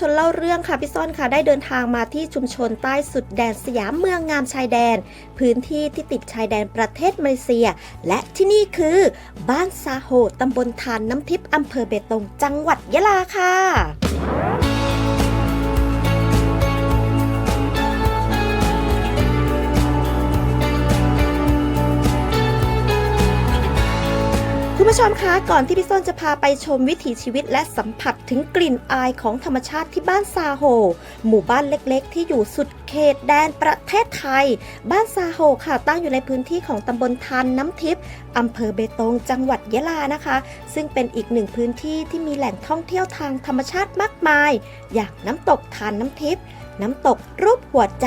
ชนเล่าเรื่องค่ะพี่ซ่อนค่ะได้เดินทางมาที่ชุมชนใต้สุดแดนสยามเมืองงามชายแดน พื้นที่ที่ติดชายแดนประเทศมาเลเซีย และที่นี่คือ บ้านซาโฮตำบลทานน้ำทิพย์อำเภอเบตงจังหวัดยะลาค่ะ คุณผู้ชมคะก่อนที่พี่ส้นจะพาไปชมวิถีชีวิตและสัมผัสถึงกลิ่นอายของธรรมชาติที่บ้านซาโฮ หมู่บ้านเล็กๆ ที่อยู่สุดเขตแดนประเทศไทย บ้านซาโฮค่ะตั้งอยู่ในพื้นที่ของตำบลทานน้ำทิพย์อำเภอเบตง จังหวัดยะลานะคะ ซึ่งเป็นอีกหนึ่งพื้นที่ที่มีแหล่งท่องเที่ยวทางธรรมชาติมากมาย อย่างน้ำตกทานน้ำทิพย์น้ำตกรูปหัวใจ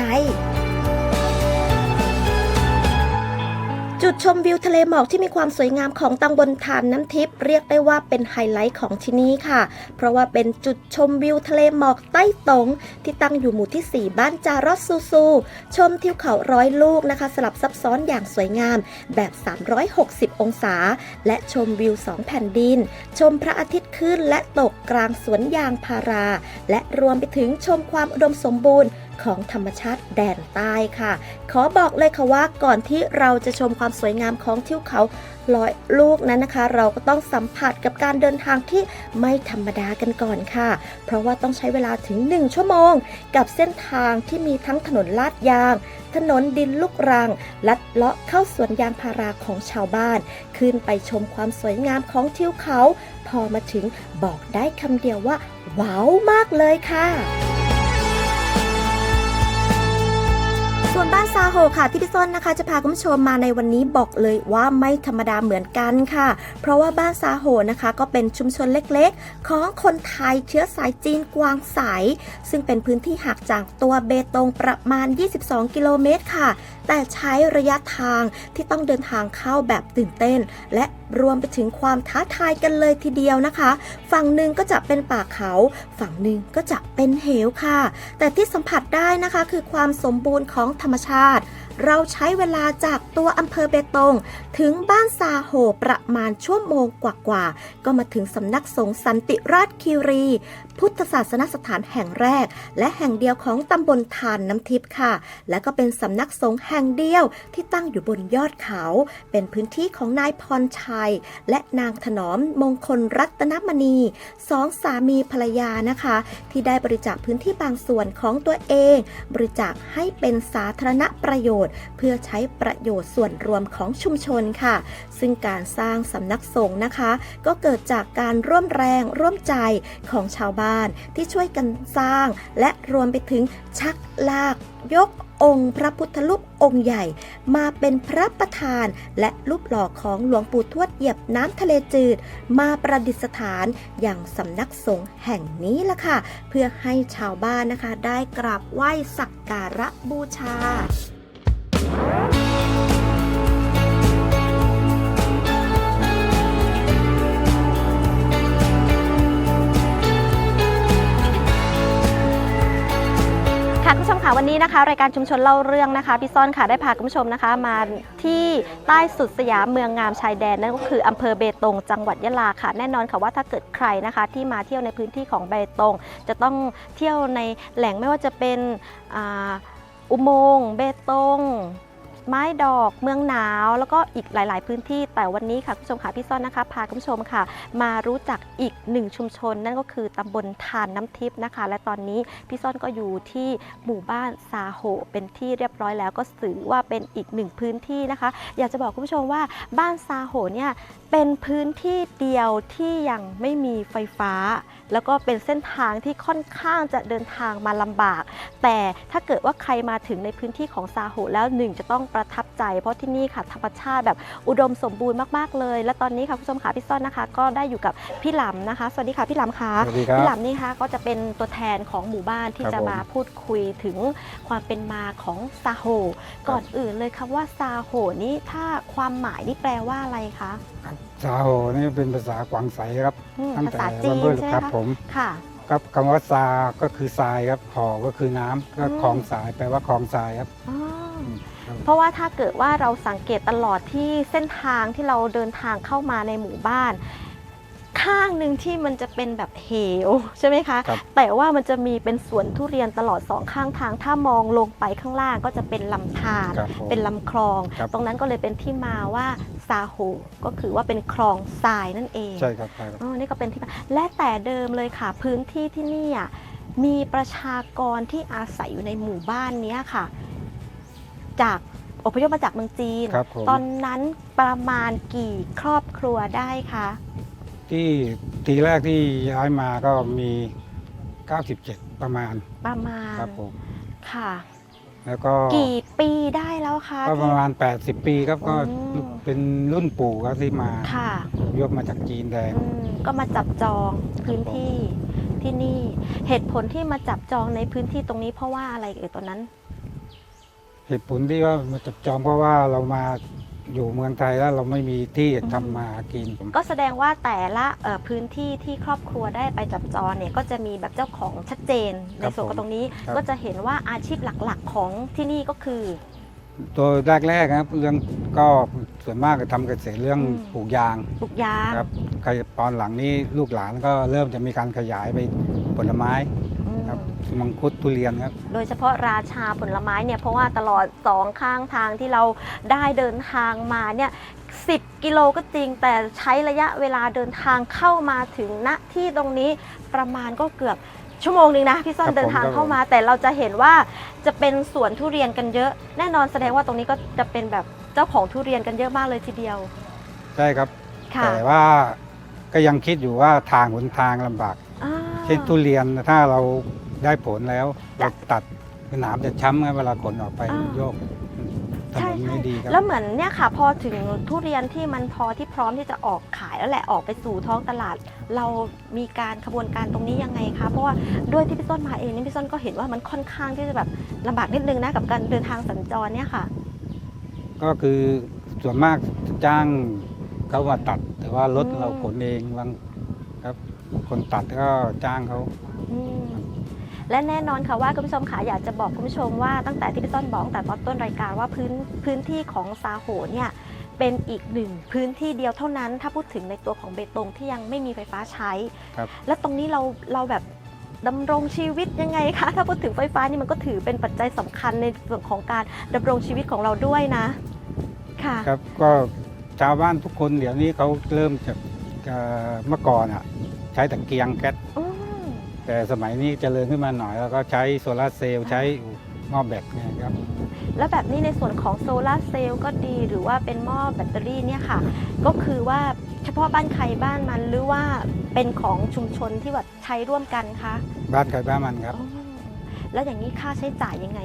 จุดชมวิวทะเลหมอกที่มีความสวยงามของตำบลทานน้ำทิพย์เรียกได้ว่าเป็นไฮไลท์ของที่นี่ค่ะ เพราะว่าเป็นจุดชมวิวทะเลหมอกใต้ตง ที่ตั้งอยู่หมู่ที่ 4 บ้านจารอดซูซู ชมทิวเขาร้อยลูกนะคะ สลับซับซ้อนอย่างสวยงามแบบ 360 องศา และชมวิว 2 แผ่นดิน ชมพระอาทิตย์ขึ้นและตกกลางสวนยางพารา และรวมไปถึงชมความอุดมสมบูรณ์ของธรรมชาติแดนใต้ค่ะ ขอบอกเลยค่ะว่าก่อนที่เราจะชมความสวยงามของทิวเขาร้อยลูกนั้นนะคะ เราก็ต้องสัมผัสกับการเดินทางที่ไม่ธรรมดากันก่อนค่ะ เพราะว่าต้องใช้เวลาถึง 1 ชั่วโมง กับเส้นทางที่มีทั้งถนนลาดยาง ถนนดินลูกรัง ลัดเลาะเข้าสวนยางพาราของชาวบ้าน ขึ้นไปชมความสวยงามของทิวเขา พอมาถึงบอกได้คำเดียวว่าว้าวมากเลยค่ะ ส่วนบ้านซาโฮค่ะที่พี่ส้นนะคะจะพาคุณผู้ชมมาในวันนี้บอกเลยว่าไม่ธรรมดาเหมือนกันค่ะ เพราะว่าบ้านซาโฮนะคะ ก็เป็นชุมชนเล็กๆ ของคนไทยเชื้อสายจีนกวางใสซึ่งเป็นพื้นที่ห่างจากตัวเบตงประมาณ 22 กิโลเมตรค่ะแต่ใช้ระยะทางที่ต้องเดินทางเข้าแบบตื่นเต้น และรวมไปถึงความท้าทายกันเลยทีเดียวนะคะ ฝั่งหนึ่งก็จะเป็นป่าเขา ฝั่งหนึ่งก็จะเป็นเหวค่ะ แต่ที่สัมผัสได้นะคะคือความสมบูรณ์ของธรรมชาติ เราใช้เวลาจากตัวอำเภอเบตง ถึงบ้านซาโฮประมาณชั่วโมงกว่าๆก็มาถึงสำนักสงฆ์สันติราชคีรีพุทธศาสนสถานแห่งแรก และแห่งเดียวของตำบลทานน้ำทิพย์ค่ะ และก็เป็นสำนักสงฆ์แห่งเดียวที่ตั้งอยู่บนยอดเขา เป็นพื้นที่ของนายพรชัย และนางถนอมมงคลรัตนมณีสองสามีภรรยานะคะ ที่ได้บริจาคพื้นที่บางส่วนของตัวเอง บริจาคให้เป็นสาธารณประโยชน์ เพื่อใช้ประโยชน์ส่วนรวมของชุมชนค่ะ ซึ่งการสร้างสำนักสงฆ์นะคะ ก็เกิดจากการร่วมแรงร่วมใจของชาวบ้านที่ช่วยกันสร้าง และรวมไปถึงชักลากยกองค์พระพุทธรูปองค์ใหญ่ มาเป็นพระประธาน และรูปหล่อของหลวงปู่ทวดเหยียบน้ำทะเลจืด มาประดิษฐานอย่างสำนักสงฆ์แห่งนี้ละค่ะ เพื่อให้ชาวบ้านนะคะได้กราบไหว้สักการะบูชา ค่ะคุณผู้ชมค่ะวันนี้นะคะ รายการชุมชนเล่าเรื่องนะคะพี่ซ่อนค่ะได้พาคุณผู้ชมนะคะ มาที่ใต้สุดสยามเมืองงามชายแดนนั่นก็คืออำเภอเบตงจังหวัดยะลาค่ะ แน่นอนค่ะว่าถ้าเกิดใครนะคะ ที่มาเที่ยวในพื้นที่ของเบตง จะต้องเที่ยวในแหล่งไม่ว่าจะเป็นอ,อุโมงค์เบตง ไม้ดอกเมืองหนาว แล้วก็อีกหลาย ๆ พื้นที่ แต่วันนี้ค่ะคุณผู้ชมค่ะพี่ซ่อนนะคะ พาคุณผู้ชมค่ะ มารู้จักอีกหนึ่งชุมชน นั่นก็คือตำบลทานน้ำทิพย์นะคะ และตอนนี้พี่ซ่อนก็อยู่ที่หมู่บ้านซาโฮเป็นที่เรียบร้อยแล้วก็ถือว่าเป็นอีกหนึ่งพื้นที่นะคะ อยากจะบอกคุณผู้ชมว่าบ้านซาโฮเนี่ยเป็นพื้นที่เดียวที่ยังไม่มีไฟฟ้า แล้วก็เป็นเส้นทางที่ค่อนข้างจะเดินทางมาลำบาก แต่ถ้าเกิดว่าใครมาถึงในพื้นที่ของซาโฮแล้วหนึ่งจะต้องประทับใจ เพราะที่นี่ค่ะธรรมชาติแบบอุดมสมบูรณ์มากๆเลย และตอนนี้ค่ะคุณผู้ชมค่ะพี่ซ่อนนะคะ ก็ได้อยู่กับพี่หลำนะคะ สวัสดีค่ะพี่หลำค่ะสวัสดีครับพี่หลำนี่คะก็จะเป็นตัวแทนของหมู่บ้านที่ครับจะผม มาพูดคุยถึงความเป็นมาของซาโฮก่อนอื่นเลยคำว่าซาโฮนี่ถ้าความหมายนี่แปลว่าอะไรคะครับซาโหนี่เป็นภาษากวางไสครับอืมตั้งภาแต่ษาจีนเริ่มใช่ไหมครับคะผมค่ะ ครับคำว่าซาก็คือทรายครับหอก็คือน้ำก็อืม คลองสายแปลว่าคลองทรายครับ อ๋อครับ เพราะว่าถ้าเกิดว่าเราสังเกตตลอดที่เส้นทางที่เราเดินทางเข้ามาในหมู่บ้าน ข้างหนึ่งที่มันจะเป็นแบบเหวใช่ไหมคะครับแต่ว่ามันจะมีเป็นสวนทุเรียนตลอดสองข้างทาง ถ้ามองลงไปข้างล่างก็จะเป็นลำธารครับผมเป็นลำคลองครับตรงนั้นก็เลยเป็นที่มาว่าซาโฮก็คือว่าเป็นคลองทรายนั่นเองใช่ครับใช่ครับอ๋อนี่ก็เป็นที่มาและแต่เดิมเลยค่ะ พื้นที่ที่นี่อะมีประชากรที่อาศัยอยู่ในหมู่บ้านเนี้ยค่ะ จาก อพยพมาจากเมืองจีน ครับผม ตอนนั้นประมาณกี่ครอบครัวได้คะที่ทีแรกที่ย้ายมาก็มี 97 ประมาณประมาณครับผม ค่ะ แล้วก็กี่ปีได้แล้วคะก็ปที่ระมาณ 80 ปีครับก็อืมเป็นรุ่นปู่ครับที่มาค่ะยกมาจากจีนแดง อืมก็มาจับจองพื้นที่ที่นี่ เหตุผลที่มาจับจองในพื้นที่ตรงนี้เพราะว่าอะไรเอ่ยตอนนั้น เหตุผลที่ว่ามาจับจองเพราะว่าเรามาอยู่เมืองไทยแล้วเราไม่มีที่อืมทำมาหากินผมก็แสดงว่าแต่ละเอ่อพื้นที่ที่ครอบครัวได้ไปจับจองเนี่ยก็จะมีแบบเจ้าของชัดเจน ในส่วนของตรงนี้ครับ ก็จะเห็นว่าอาชีพหลักๆของที่นี่ก็คือ ตัวแรกๆนะครับ เรื่องก็ส่วนมากก็ทำเกษตรเรื่องอืม ปลูกยางปลูกยางครับใครตอนหลังนี้ลูกหลานก็เริ่มจะมีการขยายไปผลไม้อื มครับมังคุดทุเรียนครับ โดยเฉพาะราชาผลไม้เนี่ยเพราะว่าตลอดสองข้างทางที่เราได้เดินทางมาเนี่ย10 กิโลก็จริงแต่ใช้ระยะเวลาเดินทางเข้ามาถึงณที่ตรงนี้ประมาณก็เกือบชั่วโมงหนึ่งนะพี่ซ่อนครับผมเดินทางครับเข้ามา แต่เราจะเห็นว่าจะเป็นสวนทุเรียนกันเยอะ แน่นอนแสดงว่าตรงนี้ก็จะเป็นแบบเจ้าของทุเรียนกันเยอะมากเลยทีเดียวใช่ครับ ค่ะแต่ว่าก็ยังคิดอยู่ว่าทางหนทางลำบาก อ่าเช่นทุเรียนถ้าเรา ได้ผลแล้วจ้ะเราตัดหนามจะช้ำครับเวลาขนออกไปอ่า โยกถใช่นนใช่ไม่ดีครับแล้วเหมือนเนี่ยค่ะ พอถึงทุเรียนที่มันพอที่พร้อมที่จะออกขายแล้วแหละออกไปสู่ท้องตลาด เรามีการขบวนการตรงนี้ยังไงคะเพราะว่าด้วยที่พี่ต้นมาเองนี่พี่ต้นก็เห็นว่ามันค่อนข้างที่จะแบบลำบากนิดนึงนะกับการเดินทางสัญจรเนี่ยค่ะ ก็คือส่วนมากจ้างเขามาตัด แต่ว่ารถอืม เราขนเองบางครับ คนตัดก็จ้างเขาอืม และแน่นอนค่ะว่าคุณผู้ชมค่ะอยากจะบอกคุณผู้ชมว่าตั้งแต่ที่พี่ต้นบอกตั้งแต่ตอนต้นรายการว่าพื้นพื้นที่ของซาโหเนี่ยเป็นอีกหนึ่งพื้นที่เดียวเท่านั้น ถ้าพูดถึงในตัวของเบตงที่ยังไม่มีไฟฟ้าใช้ ครับ แล้วตรงนี้เราเราแบบดำรงชีวิตยังไงคะ ถ้าพูดถึงไฟฟ้านี่มันก็ถือเป็นปัจจัยสำคัญในส่วนของการดำรงชีวิตของเราด้วยนะ ค่ะ ครับก็ชาวบ้านทุกคนเดี๋ยวนี้เขาเริ่มจากเอ่อเมื่อก่อนอะใช้ตะเกียงแก๊ส อืม แต่สมัยนี้เจริญขึ้นมาหน่อย แล้วก็ใช้โซลาร์เซลล์ใช้หม้อแบตเนี่ยครับ แล้วแบบนี้ในส่วนของโซลาร์เซลล์ก็ดีหรือว่าเป็นหม้อแบตเตอรี่เนี่ยค่ะ ก็คือว่าเฉพาะบ้านใครบ้านมันหรือว่าเป็นของชุมชนที่แบบใช้ร่วมกันคะบ้านใครบ้านมันครับ อ๋อแล้วอย่างนี้ค่าใช้จ่ายยังไง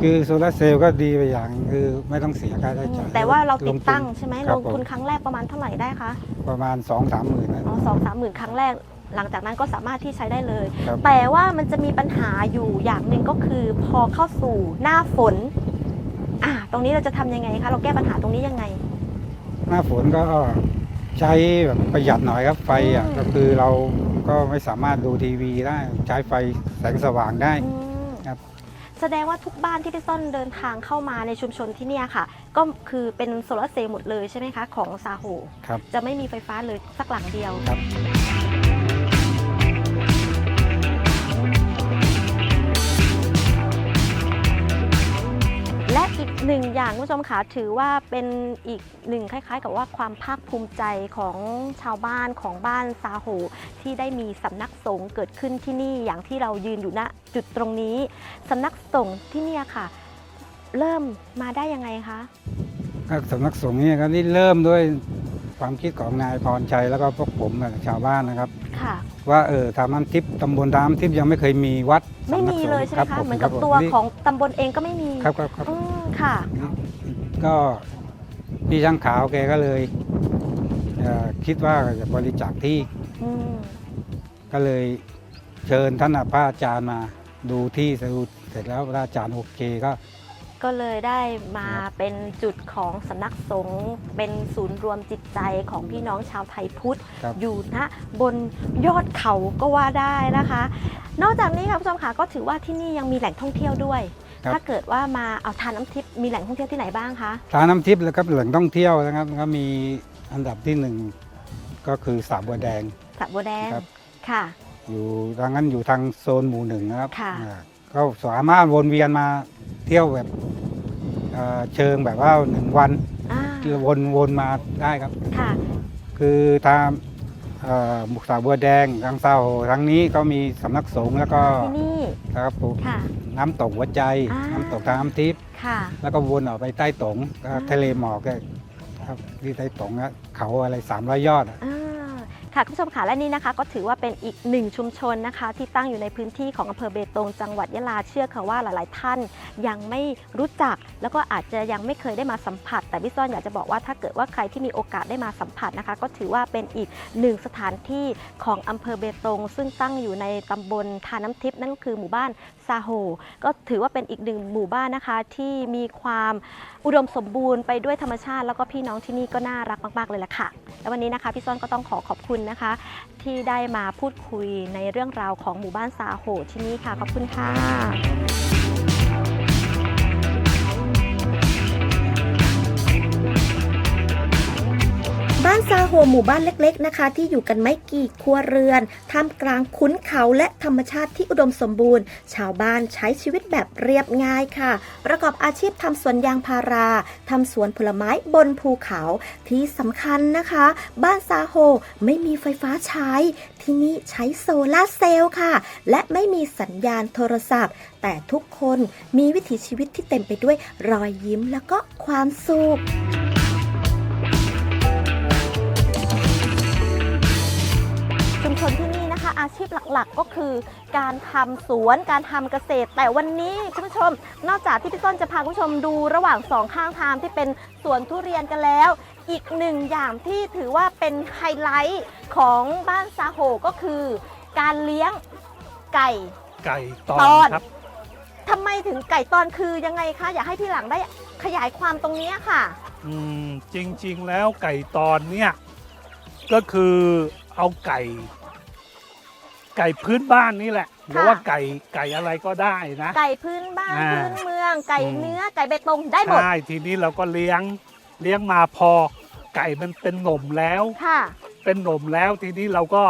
คือโซลาร์เซลล์ก็ดีไปอย่างคือไม่ต้องเสียค่าใช้จ่ายแต่ว่าเราติดลทุนตั้งใช่ไหมครัลบงทุนผม ครั้งแรกประมาณเท่าไหร่ได้คะประมาณ2องสามหมื่นนะอ๋อสองสามหมื่นครั้งแรก หลังจากนั้นก็สามารถที่ใช้ได้เลย ครับ แต่ว่ามันจะมีปัญหาอยู่อย่างหนึ่งก็คือ พอเข้าสู่หน้าฝนอ่าตรงนี้เราจะทำยังไงคะ เราแก้ปัญหาตรงนี้ยังไง หน้าฝนก็ใช้แบบประหยัดหน่อยครับไฟอะอืม ก็คือเราก็ไม่สามารถดูทีวีได้ใช้ไฟแสงสว่างได้ อืมครับ แสดงว่าทุกบ้านที่พี่ส้นเดินทางเข้ามาในชุมชนที่เนี่ยค่ะ ก็คือเป็นโซลาร์เซลล์หมดเลยใช่ไหมคะ ของซาโฮ ครับ จะไม่มีไฟฟ้าเลยสักหลังเดียว ครับ และอีกหนึ่งอย่างคุณผู้ชมค่ะถือว่าเป็นอีกหนึ่งคล้าย ๆ กับว่าความภาคภูมิใจของชาวบ้านของบ้านซาโหที่ได้มีสำนักสงฆ์เกิดขึ้นที่นี่อย่างที่เรายืนอยู่ณจุดตรงนี้สำนักสงฆ์ที่เนี่ยค่ะ เริ่มมาได้ยังไงคะก็สำนักสงฆ์เนี่ยครับนี่เริ่มด้วยความคิดของนายพรชัยแล้วก็พวกผมกับชาวบ้านนะครับค่ะ ว่าเออทำน้ำทิพย์ตำบลน้ำทิพย์ยังไม่เคยมีวัดไม่สำนักมีสงฆ์เลยใช่ไหมรับคะผเหมือนกับครับตัวนี่ของตำบลเองก็ไม่มีครับครับครับอืมค่ะ ก็พี่ช่างขาวแกก็เลยเอ่อคิดว่าจะบริจาคที่อืมก็เลยเชิญท่านพระอาจารย์มาดูที่ดูเสร็จแล้วพระอาจารย์โอเคก็ ก็เลยได้มาครับเป็นจุดของสำนักสงฆ์เป็นศูนย์รวมจิตใจของพี่น้องชาวไทยพุทธ ครับอยู่ณบนยอดเขาก็ว่าได้นะคะ นอกจากนี้ค่ะคุณผู้ชมค่ะก็ถือว่าที่นี่ยังมีแหล่งท่องเที่ยวด้วย ครับ ถ้าเกิดว่ามาเอาทานน้ำทิพย์มีแหล่งท่องเที่ยวที่ไหนบ้างคะทานน้ำทิพย์แล้วก็แหล่งท่องเที่ยวนะครับก็มีอันดับที่หนึ่งก็คือสระบัวแดง สระบัวแดงครับ ค่ะ อยู่ทางนั้นอยู่ทางโซนหมู่หนึ่งนะครับค่ะ อ่าก็สามารถวนเวียนมา เที่ยวแบบเอ่อเชิงแบบว่าหนึ่งวันอ่าวนวนมาได้ครับ ค่ะ คือทางเอ่อหมุกสาบัวแดงทางเศร้าทางนี้ก็มีสำนักสงฆ์แล้วก็ที่นี่ครับผมค่ะ น้ำตกหัวใจ อ่า น้ำตกทางน้ำทิพย์ค่ะ แล้วก็วนออกไปใต้ตงก็อ่า ทะเลหมอกก็ครับที่ใต้ตงนะเขาอะไร 300 ยอดอะอ่า ค่ะคุณผู้ชมค่ะและนี่นะคะก็ถือว่าเป็นอีกหนึ่งชุมชนนะคะ ที่ตั้งอยู่ในพื้นที่ของอำเภอเบตงจังหวัดยะลาเชื่อค่ะว่าหลาย ๆ ท่านยังไม่รู้จัก แล้วก็อาจจะยังไม่เคยได้มาสัมผัส แต่พี่ซ่อนอยากจะบอกว่าถ้าเกิดว่าใครที่มีโอกาสได้มาสัมผัสนะคะ ก็ถือว่าเป็นอีกหนึ่งสถานที่ของอำเภอเบตง ซึ่งตั้งอยู่ในตำบลทาน้ำทิพย์นั่นก็คือหมู่บ้านซาโฮก็ถือว่าเป็นอีกหนึ่งหมู่บ้านนะคะ ที่มีความอุดมสมบูรณ์ไปด้วยธรรมชาติ แล้วก็พี่น้องที่นี่ก็น่ารักมาก ๆ เลยล่ะค่ะ และวันนี้นะคะพี่ซ่อนก็ต้องขอขอบคุณนะคะ ที่ได้มาพูดคุยในเรื่องราวของหมู่บ้านซาโหที่นี่ค่ะ ขอบคุณค่ะ บ้านซาโฮหมู่บ้านเล็กๆนะคะ ที่อยู่กันไม่กี่ครัวเรือนท่ามกลางขุนเขาและธรรมชาติที่อุดมสมบูรณ์ ชาวบ้านใช้ชีวิตแบบเรียบง่ายค่ะ ประกอบอาชีพทำสวนยางพาราทำสวนผลไม้บนภูเขาที่สำคัญนะคะ บ้านซาโฮไม่มีไฟฟ้าใช้ ที่นี่ใช้โซลาร์เซลล์ค่ะ และไม่มีสัญญาณโทรศัพท์ แต่ทุกคนมีวิถีชีวิตที่เต็มไปด้วยรอยยิ้มแล้วก็ความสุข ชีพหลักๆ ก็คือ การทำสวนการทำเกษตร แต่วันนี้คุณผู้ชม นอกจากที่พี่ต้นจะพาคุณผู้ชมดูระหว่างสองข้างทางที่เป็นสวนทุเรียนกันแล้ว อีกหนึ่งอย่างที่ถือว่าเป็นไฮไลท์ของบ้านซาโฮก็คือ การเลี้ยงไก่ไก่ตอตอนนครับทำไมถึงไก่ตอนคือยังไงคะ อยากให้พี่หลังได้ขยายความตรงนี้ค่ะอืมจริงๆแล้วไก่ตอนเนี่ยก็คือเอาไก่ ไก่พื้นบ้านนี่แหละหรือว่าไก่ไก่อะไรก็ได้นะ ไก่พื้นบ้านอ่า พื้นเมือง ไก่อืมเนื้อไก่เบตงได้หมดใช่ทีนี้เราก็เลี้ยงเลี้ยงมาพอไก่มันเป็นหน่มแล้ว ค่ะเป็นหน่มแล้วทีนี้เราก็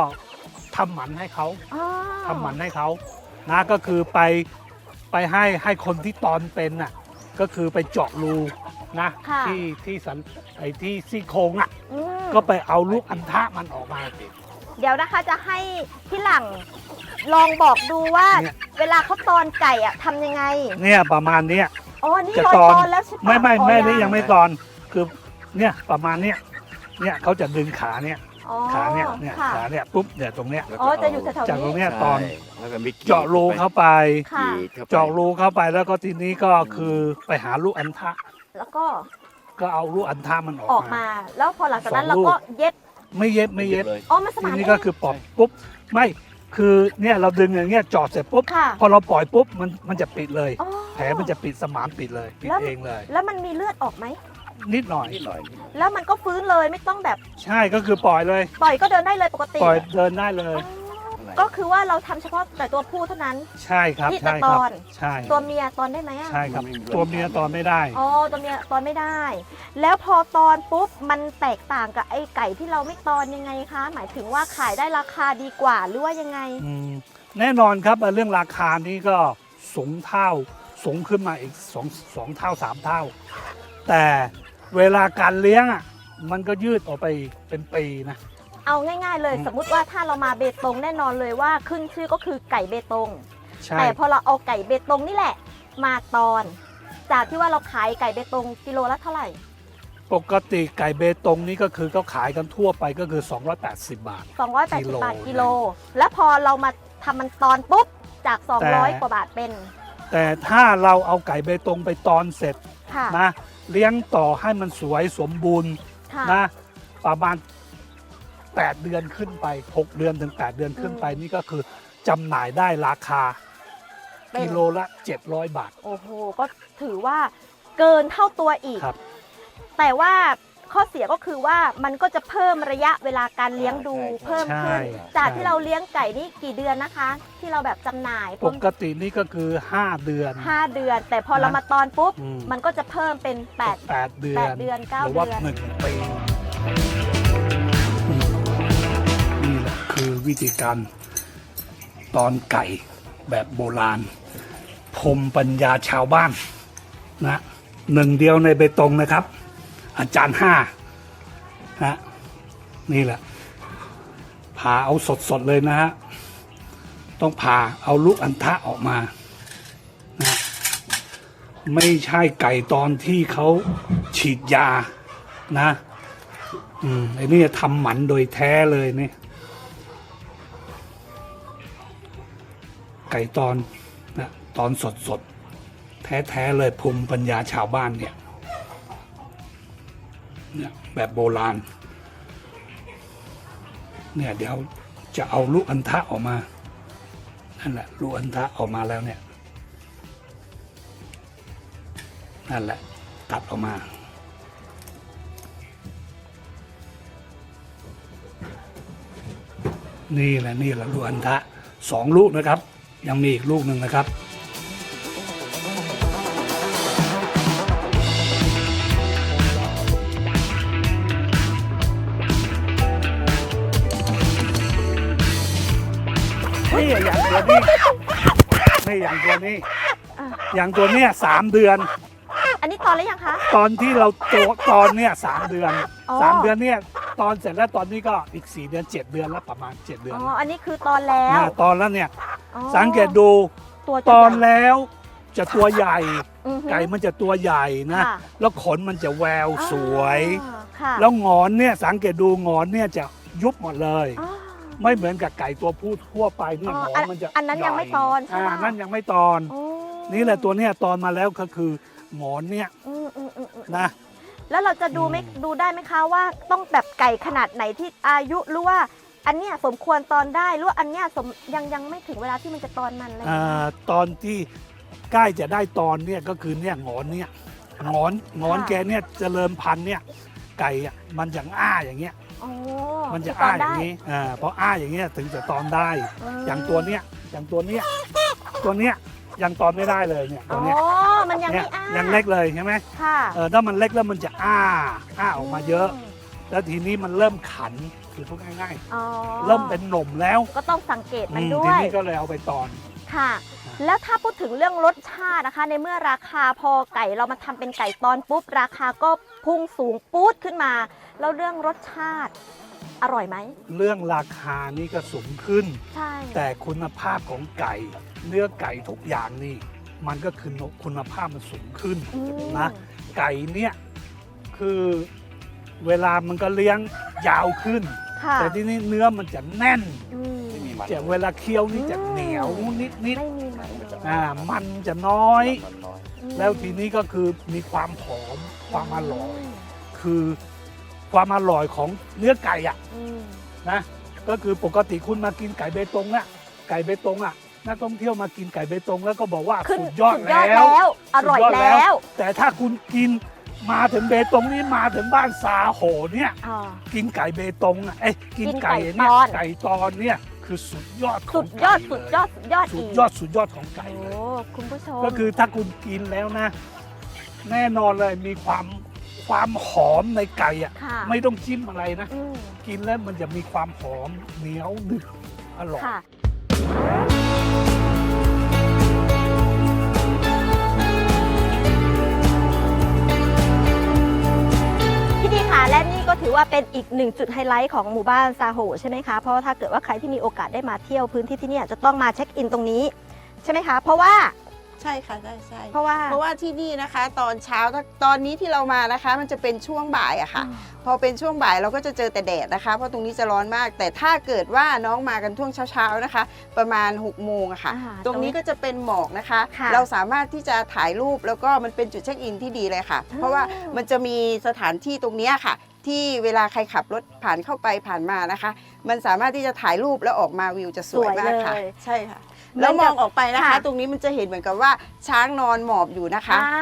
ทำหมันให้เขาอ๋อทำหมันให้เขานะก็คือไปไปให้ให้คนที่ตอนเป็นน่ะก็คือไปเจาะรูนะค่ะ ที่ที่สันไอ้ที่ซี่โครงอะ อืมก็ไปเอาลูกอันทะมันออกมา เดี๋ยวนะคะจะให้พี่หลังลองบอกดูว่า เนี่ย เวลาเขาตอนไก่อะทำยังไงเนี่ยประมาณเนี้ย อ๋อนี่จะลอยตอนตอนแล้วใช่ปะไม่ไม่อ๋อไม่ยังนี่ยังไม่ตอนคือเนี่ยประมาณเนี้ยเนี่ยเขาจะดึงขาเนี่ยอ๋อขาเนี่ยเนี่ยค่ะขาเนี่ยปุ๊บเนี่ยตรงเนี้ย อ๋อจะอยู่แถวๆจากตรงนี้ เนี้ยตอนใช่แล้วก็มีกรีดเจาะรูเข้าไป ค่ะ กรีดข้ไป เจาะรูเข้าไปแล้วก็ทีนี้ก็คือไปหาลูกอันทะแล้วก็ก็เอาลูกอันทะมันออออกกมา มา แล้วพอหลังจากนั้นสเราองลูก ก็เย็บ ไม่เย็บไม่เย็บเลย อ๋อมันสทีมานนี้เอก็งคือปลดปุ๊บไม่คือเนี่ยเราดึงอย่างเงี้ยเจอดเสร็จปุ๊บค่ะพอเราปล่อยปุ๊บมันมันจะปิดเลย อ๋อ แผลมันจะปิดสมานปิดเลยปิดแล้ว เองเลย แล้วมันมีเลือดออกไหม นิดหน่อย นิดหน่อย แล้วมันก็ฟื้นเลยไม่ต้องแบบใช่ก็คือปล่อยเลย ปล่อยก็เดินได้เลยปกติปล่อยเดินได้เลย อ๋อ ก็คือว่าเราทำเฉพาะแต่ตัวผู้เท่านั้น ใช่ครับที่ใช่ตะครัตบอน ใช่ตัวเมียตอนได้ไหมอะใช่ครับไม่มีตัวเมียตอนไม่ได้ อ๋อตัวเมียตอนไม่ได้ แล้วพอตอนปุ๊บมันแตกต่างกับไอ้ไก่ที่เราไม่ตอนยังไงคะ หมายถึงว่าขายได้ราคาดีกว่าหรือว่ายังไง อืมแน่นอนครับเรื่องราคานี้ก็สูงเท่าสูงขึ้นมาอีกสองสองเท่าสามเท่า แต่เวลาการเลี้ยงอะมันก็ยืดออกไปเป็นปีนะ เอาง่าย ๆ เลยอืมสมมุติว่าถ้าเรามาเบตงแน่นอนเลยว่าขึ้นชื่อก็คือไก่เบตง ใช่ แต่พอเราเอาไก่เบตงนี่แหละ มาตอน จากที่ว่าเราขายไก่เบตงกิโลละเท่าไหร่ ปกติไก่เบตงนี่ก็คือเขาขายกันทั่วไปก็คือ 280 บาท กิโล280บาทกิโล แล้วพอเรามาทำมันตอนปุ๊บจาก แต่ 200 กว่าบาทเป็นแต่ถ้าเราเอาไก่เบตงไปตอนเสร็จค่ะนะเลี้ยงต่อให้มันสวยสมบูรณ์ค่ะ นะประมาณ 8 เดือนขึ้นไป 6 เดือนถึง 8 เดือนขึ้นไปนี่ก็คือจำหน่ายได้ราคาเป็นกิโลละ 700 บาท โอ้โห ก็ถือว่าเกินเท่าตัวอีกครับแต่ว่าข้อเสียก็คือว่ามันก็จะเพิ่มระยะเวลาการเลี้ยงดูใช่ใช่เพิ่มขึ้นใช่จากใช่ที่เราเลี้ยงไก่นี่กี่เดือนนะคะ ที่เราแบบจำหน่ายปกตินี่ก็คือ 5 เดือนห้าเดือน แต่พอนะเรามาตอนปุ๊บอืมมันก็จะเพิ่มเป็น 8 8 เดือนแปดเดือนเก้าหรือว่าเดือนหนึ่งปี วิธีการตอนไก่แบบโบราณพรมปัญญาชาวบ้านนะหนึ่งเดียวในเบตงนะครับ อาจารย์ห้านะนี่แหละผ่าเอาสดๆเลยนะฮะต้องผ่าเอาลูกอันทะออกมานะไม่ใช่ไก่ตอนที่เขาฉีดยานะ อืมไอ้นี่ทำหมันโดยแท้เลยนี่ ไก่ตอนนะตอนสดสดแท้ๆเลยภูมิปัญญาชาวบ้านเนี่ยเนี่ยแบบโบราณเนี่ยเดี๋ยวจะเอาลูกอันทะออกมานั่นแหละลูกอันทะออกมาแล้วเนี่ยนั่นแหละตัดออกมานี่แหละนี่แหละลูกอันทะสองลูกนะครับ ยังมีอีกลูกหนึ่งนะครับ นี่อย่างตัวนี้นี่อย่างตัวนี้ อะ อย่างตัวเนี้ยสามเดือน อันนี้ตอนแล้วยังคะ ตอนที่เราโตตอนเนี่ยสามเดือนอ๋อ สามเดือนเนี่ย ตอนเสร็จแล้วตอนนี้ก็อีกสี่เดือนเจ็ดเดือนแล้วประมาณเจ็ดเดือนอ๋อ อันนี้คือตอนแล้วนะตอนแล้วเนี่ยอ๋อสังเกตดูตัวจะตอนใหญ่แล้วจะตัวใหญ่ อือฮึไก่มันจะตัวใหญ่นะ ค่ะแล้วขนมันจะแววสวย อ่าค่ะแล้วหงอนเนี่ยสังเกตดูหงอนเนี่ยจะยุบหมดเลย อ๋อ ไม่เหมือนกับไก่ตัวผู้ทั่วไปเนี่ยอ๋อหงอนมันจะอันนั้นยังไม่ใหญ่ตอนใช่ไหมอ่านั่นยังไม่ตอน โอ้นี่แหละตัวเนี้ยตอนมาแล้วก็คือหงอนเนี่ยอืมอืมอืมอืมนะ แล้วเราจะดูไหมอืมดูได้ไหมคะว่าต้องแบบไก่ขนาดไหนที่อายุหรือว่าอันเนี้ยสมควรตอนได้หรือว่าอันเนี้ยสมยังยังไม่ถึงเวลาที่มันจะตอนมันเลยอ่าตอนที่ใกล้จะได้ตอนเนี่ยก็คือเนี่ยหงอนเนี่ยหงอนหงอนแกเนี่ยเจริญพันธุ์เนี่ยไก่อะมันอย่างอ้าอย่างเงี้ย โอ้มันจะคืตอ้าอนอได้ย่างนี้อ่าพออ้าอย่างเงี้ยถึงจะตอนได้มอย่างตัวเนี้ยอย่างตัวเนี้ยตัวเนี้ย ยังตอนไม่ได้เลยเนี่ยอ๋ตัอวเนี้ยมันยังเนี่ไม่ยอ้ายังเล็กเลยใช่ไหมค่ะ เออถ้ามันเล็กแล้วมันจะอ้าอ้าออกมาเยอะมแล้วทีนี้มันเริ่มขันคือพูดง่ายอ๋อๆ เริ่มเป็นหนุ่มแล้วก็ต้องสังเกตมันอืมด้วทียนี้ก็เลยเอาไปตอน ค่ะ แล้วถ้าพูดถึงเรื่องรสชาตินะคะ ในเมื่อราคาพอไก่เรามาทำเป็นไก่ตอนปุ๊บ ราคาก็พุ่งสูงปู๊ดขึ้นมา แล้วเรื่องรสชาติ อร่อยไหม เรื่องราคานี่ก็สูงขึ้น ใช่ แต่คุณภาพของไก่ เนื้อไก่ทุกอย่างนี่ มันก็คือคุณภาพมันสูงขึ้นอืมนะไก่เนี่ยคือเวลามันก็เลี้ยงยาวขึ้นค่ะแต่ที่นี่เนื้อมันจะแน่นอืมไม่มีมันจะเวลาเคี้ยวนี่จะเหนียวนิดนิดไม่มีมันๆอ่ามันจะน้อยมันน้อยอืมแล้วทีนี้ก็คือมีความหอมความอร่อยมคือความอร่อยของเนื้อไก่อะอืมนะก็คือปกติคุณมากินไก่เบตงอะไก่เบตงอะ นักท่องเที่ยวมากินไก่เบตงแล้วก็บอกว่าขึ้นสุดยอดสุดยแล้อดวแล้ว อร่อยสุดยอดแล้วแล้ว แต่ถ้าคุณกินมาถึงเบตงนี่มาถึงบ้านซาโหเนี่ย อ่า กินไก่เบตงอะเอ้ยกินกินไก่ไก่เนี่ยตอน ไก่ตอนเนี่ยคือสุดยอดขสุองดยไก่อดสุดยอดสุดยอดสุอีดกยอดสุดยอดของไก่โอ้เลย คุณผู้ชม ก็คือถ้าคุณกินแล้วนะ แน่นอนเลยมีความความหอมในไก่อะค่ะ ไม่ต้องจิ้มอะไรนะอืมกินแล้วมันจะมีความหอมเหนียวหนึบอร่อย ค่ะ ค่ะและนี่ก็ถือว่าเป็นอีกหนึ่งจุดไฮไลท์ของหมู่บ้านซาโฮใช่ไหมคะเพราะถ้าเกิดว่าใครที่มีโอกาสได้มาเที่ยวพื้นที่ที่นี่จะต้องมาเช็คอินตรงนี้ใช่ไหมคะเพราะว่า ใช่ค่ะใช่ใช่เพราะว่าเพราะว่าที่นี่นะคะ ตอนเช้าถ้าตอนนี้ที่เรามานะคะ มันจะเป็นช่วงบ่ายอะค่ะ พอเป็นช่วงบ่ายเราก็จะเจอแต่แดดนะคะ เพราะตรงนี้จะร้อนมาก แต่ถ้าเกิดว่าน้องมากันช่วงเช้าๆนะคะ ประมาณ6กโมงอะค่ะ อ่าตรงนี้ก็จะเป็นหมอกนะคะ ค่ะเราสามารถที่จะถ่ายรูปแล้วก็มันเป็นจุดเช็คอินที่ดีเลยค่ะ เพราะว่ามันจะมีสถานที่ตรงเนี้ยค่ะ ที่เวลาใครขับรถผ่านเข้าไปผ่านมานะคะ มันสามารถที่จะถ่ายรูปแล้วออกมาวิวจะสวยมากค่ะ สวยเลย ใช่ค่ะเหมือนกับ แล้วมองออกไปนะคะ ค่ะ ตรงนี้มันจะเห็นเหมือนกับว่าช้างนอนหมอบอยู่นะคะ อ่า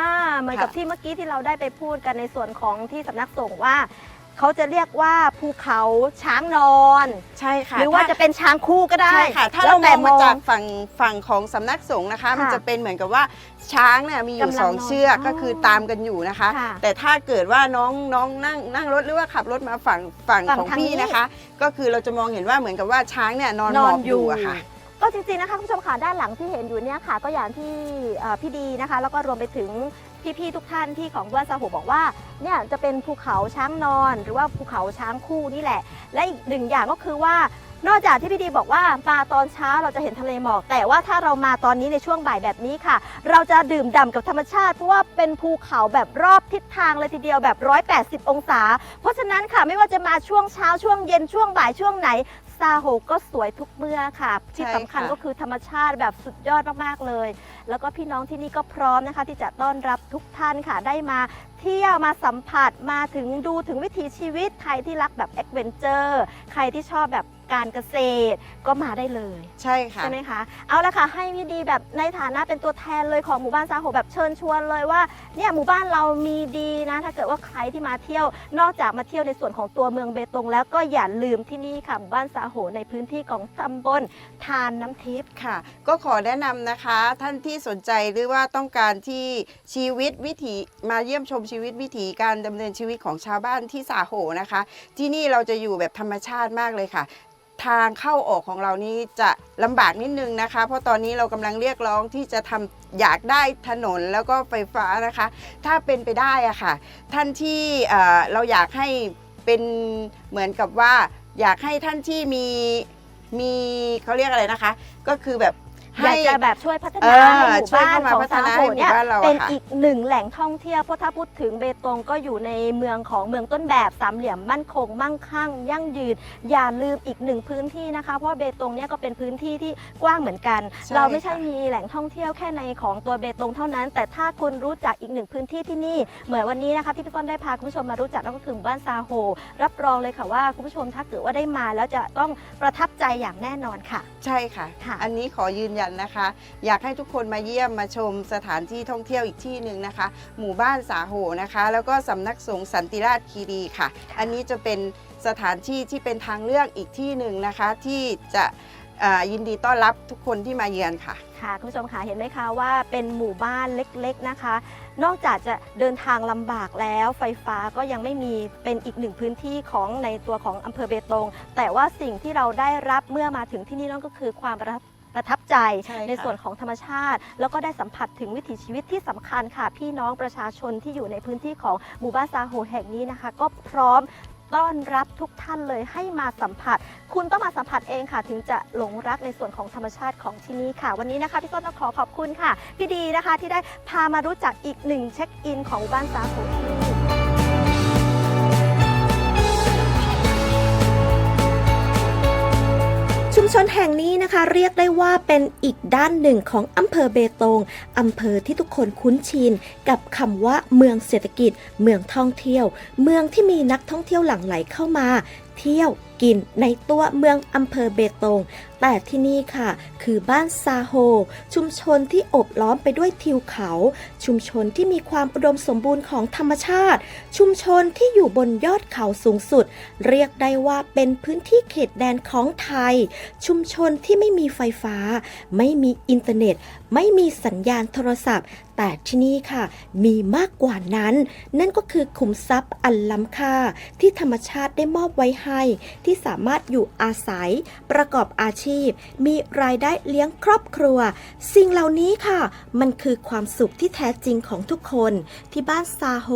เหมือนกับค่ะที่เมื่อกี้ที่เราได้ไปพูดกันในส่วนของที่สำนักสงฆ์ว่า เขาจะเรียกว่าภูเขาช้างนอน ใช่ค่ะหรือว่าจะเป็นช้างคู่ก็ได้ใช่ค่ะ ถ้าแล้เราวมแต่องมาจากฝั่งฝั่งของสำนักสงฆ์นะคะ ค่ะมันจะเป็นเหมือนกับว่าช้างเนี่ยมีอยู่กำลังสองนอนเชือกอ๋อก็คือตามกันอยู่นะคะ ค่ะแต่ถ้าเกิดว่าน้องน้องนั่งนั่งรถหรือว่าขับรถมาฝั่งฝั่งฝั่งของทางพี่นี้นะคะ ก็คือเราจะมองเห็นว่าเหมือนกับว่าช้างเนี่ยนอนนหมออนบออยู่ยู่อะค่ะ ก็จริงๆนะคะคุณผู้ชมค่ะด้านหลังที่เห็นอยู่เนี่ยค่ะ ก็อย่างที่เอ่อพี่ดีนะคะ แล้วก็รวมไปถึงพี่ๆทุกท่านที่ของบ้านซาโหบอกว่าเนี่ยจะเป็นภูเขาช้างนอน หรือว่าภูเขาช้างคู่นี่แหละ และอีกหนึ่งอย่างก็คือว่า นอกจากที่พี่ดีบอกว่ามาตอนเช้าเราจะเห็นทะเลหมอก แต่ว่าถ้าเรามาตอนนี้ในช่วงบ่ายแบบนี้ค่ะ เราจะดื่มด่ำกับธรรมชาติ เพราะว่าเป็นภูเขาแบบรอบทิศทางเลยทีเดียวแบบ 180 องศา เพราะฉะนั้นค่ะไม่ว่าจะมาช่วงเช้าช่วงเย็นช่วงบ่ายช่วงไหน ซาโฮก็สวยทุกเมื่อค่ะ ที่สำคัญใช่ค่ะก็คือธรรมชาติแบบสุดยอดมากๆเลย แล้วก็พี่น้องที่นี่ก็พร้อมนะคะ ที่จะต้อนรับทุกท่านค่ะได้มา เที่ยวมาสัมผัสมาถึงดูถึงวิถีชีวิตใครที่รักแบบแอดเวนเจอร์ใครที่ชอบแบบการเกษตรก็มาได้เลย ใช่ค่ะ ใช่ไหมคะ เอาละค่ะ ให้พี่ดีแบบในฐานะเป็นตัวแทนเลยของหมู่บ้านซาโหแบบเชิญชวนเลยว่าเนี่ยหมู่บ้านเรามีดีนะ ถ้าเกิดว่าใครที่มาเที่ยว นอกจากมาเที่ยวในส่วนของตัวเมืองเบตง แล้วก็อย่าลืมที่นี่ค่ะหมู่บ้านซาโหในพื้นที่ของตำบลทานน้ำทิพย์ค่ะ ก็ขอแนะนำนะคะ ท่านที่สนใจหรือว่าต้องการที่ชีวิตวิถีมาเยี่ยมชมชีวิตวิถีการดำเนินชีวิตของชาวบ้านที่สาโหนะคะ ที่นี่เราจะอยู่แบบธรรมชาติมากเลยค่ะ ทางเข้าออกของเรานี่จะลำบากนิดนึงนะคะ เพราะตอนนี้เรากำลังเรียกร้องที่จะทำอยากได้ถนนแล้วก็ไฟฟ้านะคะ ถ้าเป็นไปได้อะค่ะ ท่านที่เอ่อเราอยากให้เป็นเหมือนกับว่า อยากให้ท่านที่มีมีเขาเรียกอะไรนะคะ ก็คือแบบ อยาให้กจะแบบช่วยพัฒเอนาอให้หมู่ช่วยบ้านเข้ามาของพัฒซานาโหให้หมู่เนี่ยบ้านเราอะเป็นค่ะอีกหนึ่งแหล่งท่องเที่ยวเพราะถ้าพูดถึงเบตงก็อยู่ในเมืองของเมืองต้นแบบสามเหลี่ยมมั่นคง มั่งคั่ง ยั่งยืน อย่าลืมอีกหนึ่งพื้นที่นะคะ เพราะเบตงเนี่ยก็เป็นพื้นที่ที่กว้างเหมือนกันใช่เราไม่ใช่ค่ะมีแหล่งท่องเที่ยวแค่ในของตัวเบตงเท่านั้น แต่ถ้าคุณรู้จักอีกหนึ่งพื้นที่ที่นี่ เหมือนวันนี้นะคะที่พี่ต้นได้พาคุณผู้ชมมารู้จักนั่นก็คือหมู่บ้านซาโฮ รับรองเลยค่ะว่าคุณผู้ชมถ้าเกิดว่าได้มาแล้วจะต้องประทับใจอย่างแน่นอนค่ะ ใช่ค่ะค่ะอันนี้ขอยืนยันนะคะ อยากให้ทุกคนมาเยี่ยมมาชมสถานที่ท่องเที่ยวอีกที่หนึ่งนะคะ หมู่บ้านสาโหนะคะ แล้วก็สำนักสงฆ์สันติราชคีรีค่ะ อันนี้จะเป็นสถานที่ที่เป็นทางเลือกอีกที่หนึ่งนะคะ ที่จะอ่ายินดีต้อนรับทุกคนที่มาเยือนค่ะค่ะคุณผู้ชมค่ะเห็นไหมคะว่าเป็นหมู่บ้านเล็กๆนะคะ นอกจากจะเดินทางลำบากแล้ว ไฟฟ้าก็ยังไม่มีเป็นอีกหนึ่งพื้นที่ของในตัวของอำเภอเบตง แต่ว่าสิ่งที่เราได้รับเมื่อมาถึงที่นี่นั่นก็คือความประทับ ประทับใจใช่ค่ะ ในส่วนของธรรมชาติ แล้วก็ได้สัมผัสถึงวิถีชีวิตที่สำคัญค่ะ พี่น้องประชาชนที่อยู่ในพื้นที่ของหมู่บ้านซาโฮแห่งนี้นะคะ ก็พร้อมต้อนรับทุกท่านเลยให้มาสัมผัส คุณต้องมาสัมผัสเองค่ะ ถึงจะหลงรักในส่วนของธรรมชาติของที่นี่ค่ะ วันนี้นะคะพี่ต้นต้องขอขอบคุณค่ะ พี่ดีนะคะที่ได้พามารู้จักอีกหนึ่งเช็คอินของหมู่บ้านซาโฮที่นี่ มชนแห่งนี้นะคะ เรียกได้ว่าเป็นอีกด้านหนึ่งของอำเภอเบตงอำเภอที่ทุกคนคุ้นชินกับคำว่าเมืองเศรษฐกิจ เมืองท่องเที่ยว เมืองที่มีนักท่องเที่ยวหลั่งไหลเข้ามา เที่ยว กินในตัวเมืองอำเภอเบตง แต่ที่นี่ค่ะ คือบ้านซาโฮ ชุมชนที่อบล้อมไปด้วยทิวเขา ชุมชนที่มีความอุดมสมบูรณ์ของธรรมชาติ ชุมชนที่อยู่บนยอดเขาสูงสุด เรียกได้ว่าเป็นพื้นที่เขตแดนของไทย ชุมชนที่ไม่มีไฟฟ้า ไม่มีอินเทอร์เน็ต ไม่มีสัญญาณโทรศัพท์แต่ที่นี่ค่ะมีมากกว่านั้น นั่นก็คือขุมทรัพย์อันล้ำค่าที่ธรรมชาติได้มอบไว้ให้ที่สามารถอยู่อาศัย ประกอบอาชีพ มีรายได้เลี้ยงครอบครัว สิ่งเหล่านี้ค่ะ มันคือความสุขที่แท้จริงของทุกคน ที่บ้านซาโฮ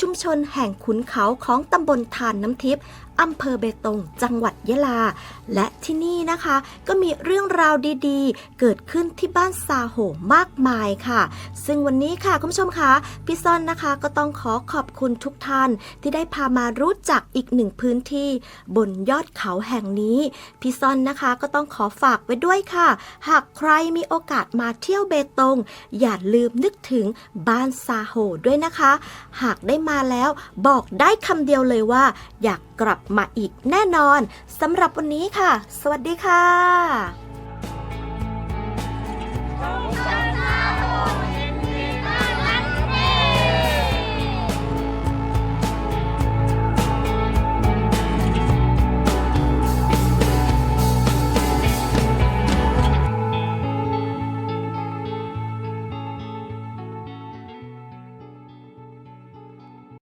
ชุมชนแห่งขุนเขาของตำบลทานน้ำทิพย์ อำเภอเบตง จังหวัดยะลา และที่นี่นะคะ ก็มีเรื่องราวดีๆ เกิดขึ้นที่บ้านซาโหมากมายค่ะ ซึ่งวันนี้ค่ะคุณผู้ชมคะพี่ซ่อนนะคะก็ต้องขอขอบคุณทุกท่าน ที่ได้พามารู้จักอีกหนึ่งพื้นที่ บนยอดเขาแห่งนี้พี่ซ่อนนะคะก็ต้องขอฝากไว้ด้วยค่ะ หากใครมีโอกาสมาเที่ยวเบตง อย่าลืมนึกถึงบ้านซาโหด้วยนะคะ หากได้มาแล้วบอกได้คำเดียวเลยว่า อยากกลับมาอีกแน่นอนสำหรับวันนี้ค่ะ สวัสดีค่ะ